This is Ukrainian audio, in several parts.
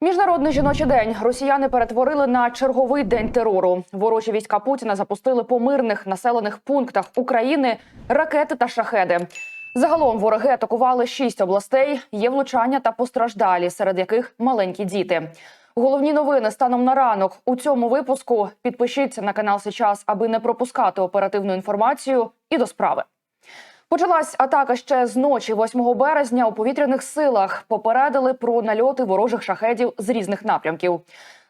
Міжнародний жіночий день росіяни перетворили на черговий день терору. Ворожі війська Путіна запустили по мирних населених пунктах України ракети та шахеди. Загалом вороги атакували шість областей. Є влучання та постраждалі, серед яких маленькі діти. Головні новини станом на ранок у цьому випуску. Підпишіться на канал Сейчас, аби не пропускати оперативну інформацію. І до справи. Почалась атака ще з ночі, 8 березня. У повітряних силах попередили про нальоти ворожих шахедів з різних напрямків.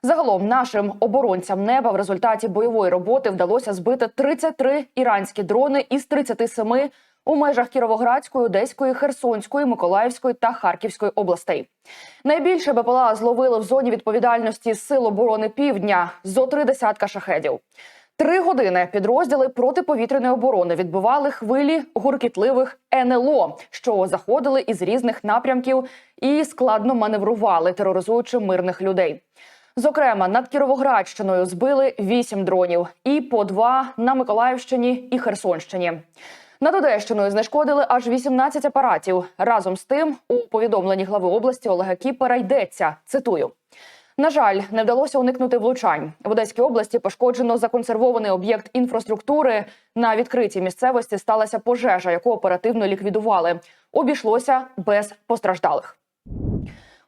Загалом нашим оборонцям неба в результаті бойової роботи вдалося збити 33 іранські дрони із 37 у межах Кіровоградської, Одеської, Херсонської, Миколаївської та Харківської областей. Найбільше БПЛА зловили в зоні відповідальності Сил оборони Півдня зо три десятка шахедів. Три години підрозділи протиповітряної оборони відбивали хвилі гуркітливих НЛО, що заходили із різних напрямків і складно маневрували, тероризуючи мирних людей. Зокрема, над Кіровоградщиною збили вісім дронів і по два на Миколаївщині і Херсонщині. Над Одещиною знешкодили аж 18 апаратів. Разом з тим, у повідомленні глави області Олега Кіпера йдеться. Цитую. На жаль, не вдалося уникнути влучань. В Одеській області пошкоджено законсервований об'єкт інфраструктури. На відкритій місцевості сталася пожежа, яку оперативно ліквідували. Обійшлося без постраждалих.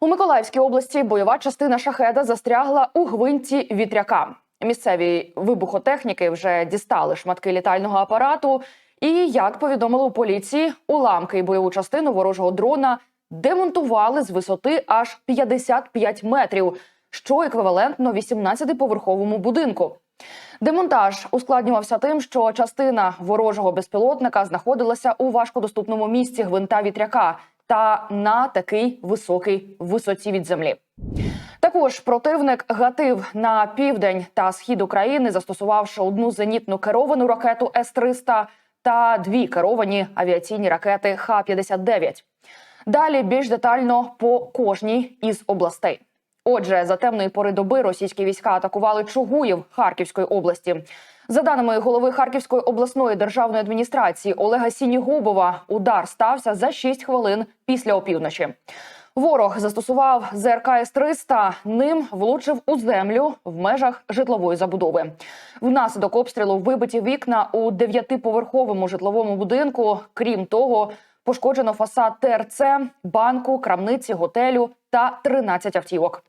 У Миколаївській області бойова частина шахеда застрягла у гвинті вітряка. Місцеві вибухотехніки вже дістали шматки літального апарату. І як повідомили у поліції, уламки і бойову частину ворожого дрона демонтували з висоти аж 55 метрів, що еквівалентно 18-поверховому будинку. Демонтаж ускладнювався тим, що частина ворожого безпілотника знаходилася у важкодоступному місці гвинта вітряка та на такий високий висоті від землі. Також противник гатив на південь та схід України, застосувавши одну зенітну керовану ракету С-300 та дві керовані авіаційні ракети Х-59. Далі більш детально по кожній із областей. Отже, за темної пори доби російські війська атакували Чугуїв Харківської області. За даними голови Харківської обласної державної адміністрації Олега Сінігубова, удар стався за 6 хвилин після опівночі. Ворог застосував ЗРК С-300, ним влучив у землю в межах житлової забудови. Внаслідок обстрілу вибиті вікна у дев'ятиповерховому житловому будинку. Крім того, пошкоджено фасад ТРЦ, банку, крамниці, готелю та 13 автівок.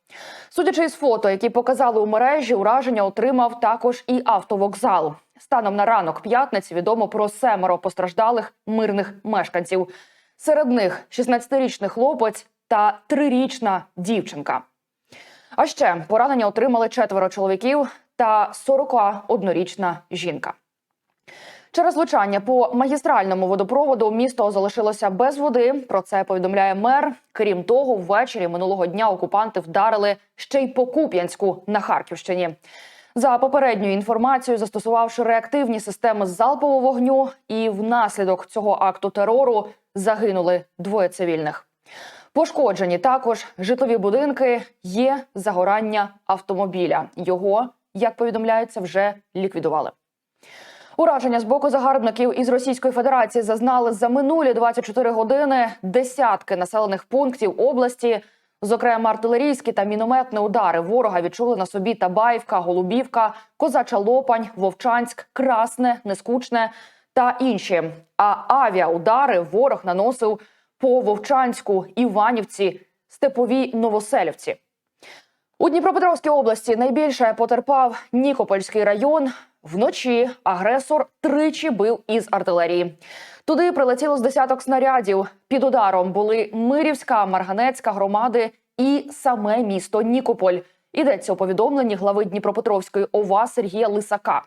Судячи із фото, які показали у мережі, ураження отримав також і автовокзал. Станом на ранок п'ятниці відомо про семеро постраждалих мирних мешканців. Серед них 16-річний хлопець та трирічна дівчинка. А ще поранення отримали четверо чоловіків та 41-річна жінка. Через влучання по магістральному водопроводу місто залишилося без води. Про це повідомляє мер. Крім того, ввечері минулого дня окупанти вдарили ще й по Куп'янську на Харківщині. За попередньою інформацією, застосувавши реактивні системи залпового вогню, і внаслідок цього акту терору загинули двоє цивільних. Пошкоджені також житлові будинки. Є загорання автомобіля. Його, як повідомляється, вже ліквідували. Ураження з боку загарбників із Російської Федерації зазнали за минулі 24 години десятки населених пунктів області. Зокрема, артилерійські та мінометні удари ворога відчули на собі Табаївка, Голубівка, Козача Лопань, Вовчанськ, Красне, Нескучне та інші. А авіаудари ворог наносив по Вовчанську, Іванівці, Степовій Новоселівці. У Дніпропетровській області найбільше потерпав Нікопольський район. Вночі агресор тричі бив із артилерії. Туди прилетіло з десяток снарядів. Під ударом були Мирівська, Марганецька громади і саме місто Нікополь. Йдеться у повідомленні глави Дніпропетровської ОВА Сергія Лисака.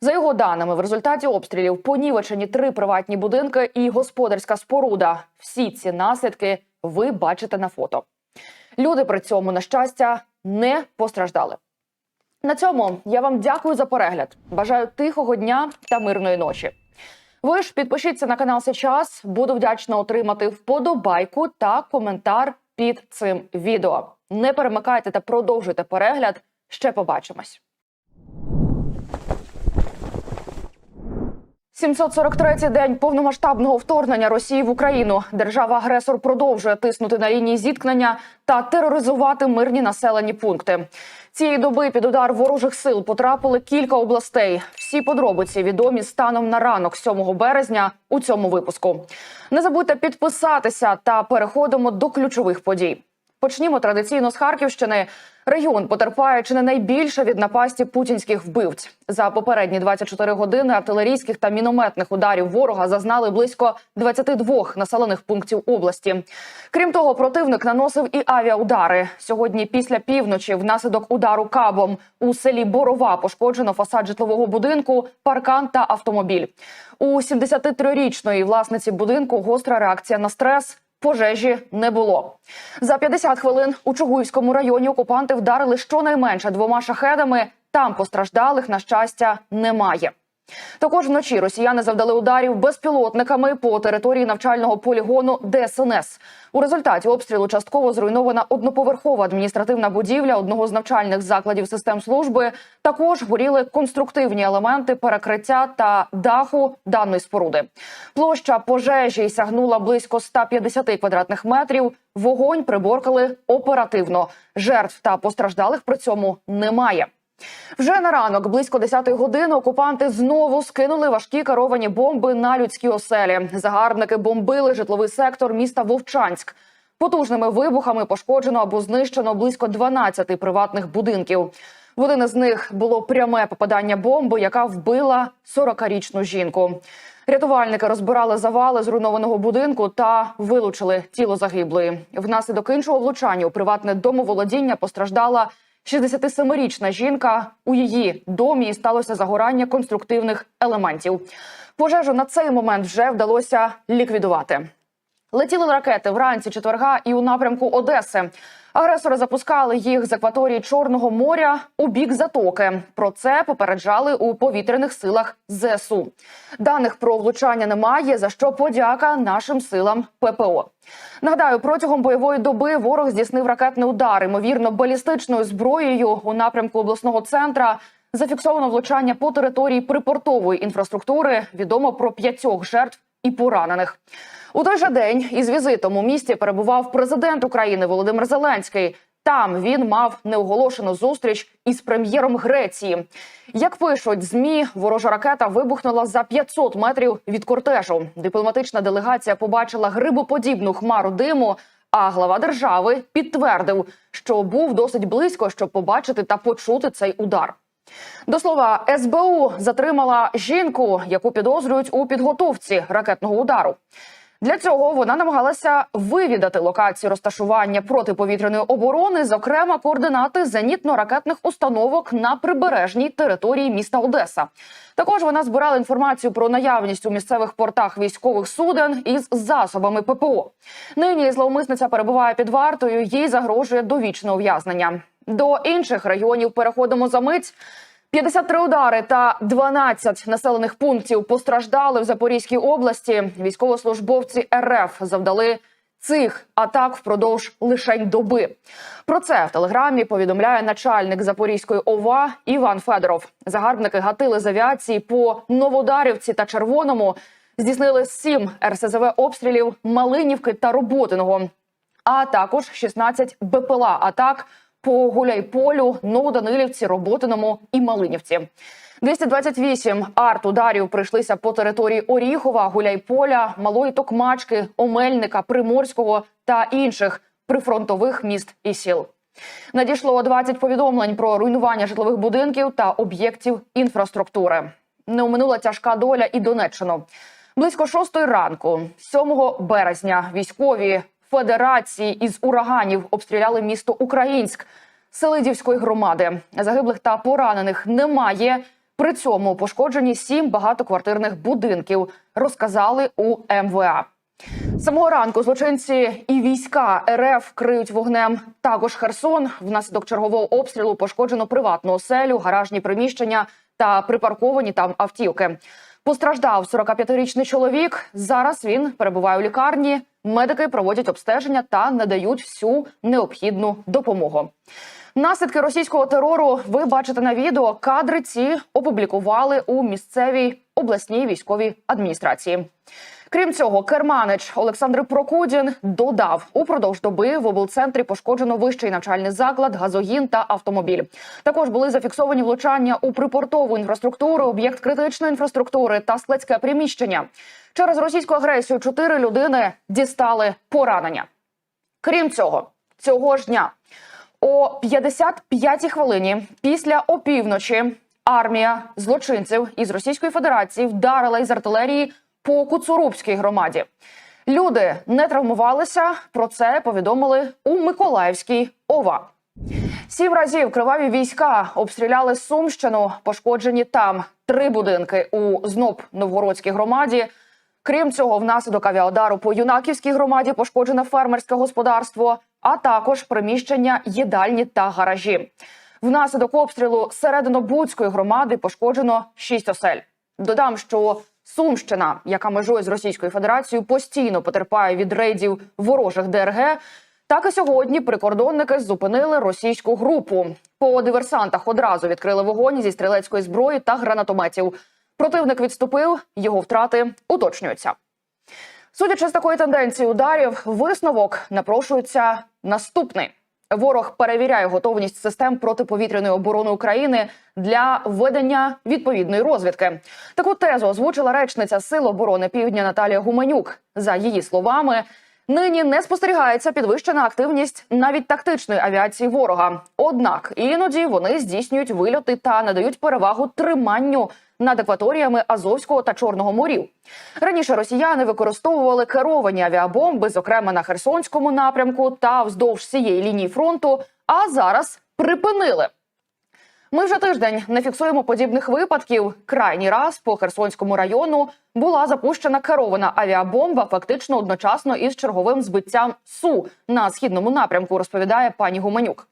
За його даними, в результаті обстрілів понівечені три приватні будинки і господарська споруда. Всі ці наслідки ви бачите на фото. Люди при цьому, на щастя, не постраждали. На цьому я вам дякую за перегляд. Бажаю тихого дня та мирної ночі. Ви ж підпишіться на канал Сейчас. Буду вдячна отримати вподобайку та коментар під цим відео. Не перемикайте та продовжуйте перегляд. Ще побачимось. 743-й день повномасштабного вторгнення Росії в Україну. Держава-агресор продовжує тиснути на лінії зіткнення та тероризувати мирні населені пункти. Цієї доби під удар ворожих сил потрапили кілька областей. Всі подробиці відомі станом на ранок 7 березня у цьому випуску. Не забудьте підписатися та переходимо до ключових подій. Почнімо традиційно з Харківщини. Регіон потерпає чи не найбільше від напасті путінських вбивць. За попередні 24 години артилерійських та мінометних ударів ворога зазнали близько 22 населених пунктів області. Крім того, противник наносив і авіаудари. Сьогодні після півночі, внаслідок удару кабом у селі Борова пошкоджено фасад житлового будинку, паркан та автомобіль. У 73-річної власниці будинку гостра реакція на стрес. Пожежі не було. За 50 хвилин у Чугуївському районі окупанти вдарили щонайменше двома шахедами. Там постраждалих, на щастя, немає. Також вночі росіяни завдали ударів безпілотниками по території навчального полігону ДСНС. У результаті обстрілу частково зруйнована одноповерхова адміністративна будівля одного з навчальних закладів систем служби. Також горіли конструктивні елементи перекриття та даху даної споруди. Площа пожежі сягнула близько 150 квадратних метрів. Вогонь приборкали оперативно. Жертв та постраждалих при цьому немає. Вже на ранок, близько 10 години, окупанти знову скинули важкі керовані бомби на людські оселі. Загарбники бомбили житловий сектор міста Вовчанськ. Потужними вибухами пошкоджено або знищено близько 12 приватних будинків. В один із них було пряме попадання бомби, яка вбила 40-річну жінку. Рятувальники розбирали завали зруйнованого будинку та вилучили тіло загиблої. Внаслідок іншого влучання у приватне домоволодіння постраждала 67-річна жінка. У її домі сталося загорання конструктивних елементів. Пожежу на цей момент вже вдалося ліквідувати. Летіли ракети вранці четверга і у напрямку Одеси. Агресори запускали їх з акваторії Чорного моря у бік затоки. Про це попереджали у повітряних силах ЗСУ. Даних про влучання немає. За що подяка нашим силам ППО. Нагадаю, протягом бойової доби ворог здійснив ракетний удар, ймовірно, балістичною зброєю у напрямку обласного центра. Зафіксовано влучання по території припортової інфраструктури. Відомо про п'ятьох жертв і поранених. У той же день із візитом у місті перебував президент України Володимир Зеленський. Там він мав неоголошену зустріч із прем'єром Греції. Як пишуть змі, ворожа ракета вибухнула за 500 метрів від кортежу. Дипломатична делегація побачила грибоподібну хмару диму. А глава держави підтвердив, що був досить близько, щоб побачити та почути цей удар. До слова, СБУ затримала жінку, яку підозрюють у підготовці ракетного удару. Для цього вона намагалася вивідати локацію розташування протиповітряної оборони, зокрема координати зенітно-ракетних установок на прибережній території міста Одеса. Також вона збирала інформацію про наявність у місцевих портах військових суден із засобами ППО. Нині зловмисниця перебуває під вартою. Їй загрожує довічне ув'язнення. До інших регіонів переходимо за мить. 53 удари та 12 населених пунктів постраждали в Запорізькій області. Військовослужбовці РФ завдали цих атак впродовж лишень доби. Про це в телеграмі повідомляє начальник Запорізької ОВА Іван Федоров. Загарбники гатили з авіації по Новодарівці та Червоному. Здійснили сім РСЗВ обстрілів Малинівки та Роботиного, а також 16 БПЛА атак по Гуляйполю, Новоданилівці, Роботиному і Малинівці. 228 арт-ударів прийшлися по території Оріхова, Гуляйполя, Малої Токмачки, Омельника, Приморського та інших прифронтових міст і сіл. Надійшло 20 повідомлень про руйнування житлових будинків та об'єктів інфраструктури. Не оминула тяжка доля і Донеччину. Близько шостої ранку, 7 березня, військові Федерації із ураганів обстріляли місто Українськ Селидівської громади. Загиблих та поранених немає. При цьому пошкоджені сім багатоквартирних будинків. Розказали у МВА. Самого ранку злочинці і війська РФ криють вогнем. Також Херсон внаслідок чергового обстрілу пошкоджено приватну оселю, гаражні приміщення та припарковані там автівки. Постраждав 45-річний чоловік. Зараз він перебуває у лікарні. Медики проводять обстеження та надають всю необхідну допомогу. Наслідки російського терору ви бачите на відео. Кадри ці опублікували у місцевій обласній військовій адміністрації. Крім цього, керманич Олександр Прокудін додав упродовж доби в облцентрі пошкоджено вищий навчальний заклад, газогін та автомобіль. Також були зафіксовані влучання у припортову інфраструктуру, об'єкт критичної інфраструктури та складське приміщення. Через російську агресію чотири людини дістали поранення. Крім цього, цього ж дня о 55-й хвилині після опівночі армія злочинців із Російської Федерації вдарила із артилерії по Куцурубській громаді. Люди не травмувалися. Про це повідомили у Миколаївській ОВА. Сім разів криваві війська обстріляли Сумщину. Пошкоджені там три будинки у зноб Новгородській громаді. Крім цього, внаслідок авіаудару по юнаківській громаді пошкоджене фермерське господарство, а також приміщення, їдальні та гаражі. Внаслідок обстрілу серединобудської громади пошкоджено шість осель. Додам, що Сумщина, яка межує з Російською Федерацією, постійно потерпає від рейдів ворожих ДРГ. Так і сьогодні прикордонники зупинили російську групу. По диверсантах одразу відкрили вогонь зі стрілецької зброї та гранатометів. Противник відступив, його втрати уточнюються. Судячи з такої тенденції ударів, висновок напрошується наступний. Ворог перевіряє готовність систем протиповітряної оборони України для ведення відповідної розвідки. Таку тезу озвучила речниця Сил оборони Півдня Наталія Гуменюк. За її словами, нині не спостерігається підвищена активність навіть тактичної авіації ворога. Однак іноді вони здійснюють вильоти та надають перевагу триманню над акваторіями Азовського та Чорного морів. Раніше росіяни використовували керовані авіабомби, зокрема на Херсонському напрямку та вздовж всієї лінії фронту. А зараз припинили. Ми вже тиждень не фіксуємо подібних випадків. Крайній раз по Херсонському району була запущена керована авіабомба, фактично одночасно із черговим збиттям су на східному напрямку. Розповідає пані Гуменюк.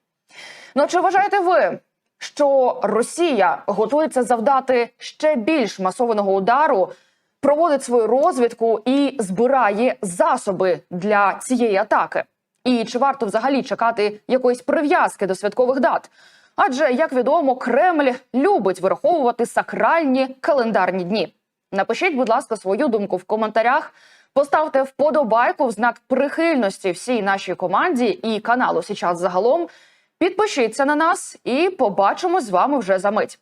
Ну чи вважаєте ви, що Росія готується завдати ще більш масованого удару, проводить свою розвідку і збирає засоби для цієї атаки? І чи варто взагалі чекати якоїсь прив'язки до святкових дат? Адже, як відомо, Кремль любить вираховувати сакральні календарні дні. Напишіть, будь ласка, свою думку в коментарях. Поставте вподобайку в знак прихильності всій нашій команді і каналу Січас загалом. Підпишіться на нас і побачимось з вами вже за мить.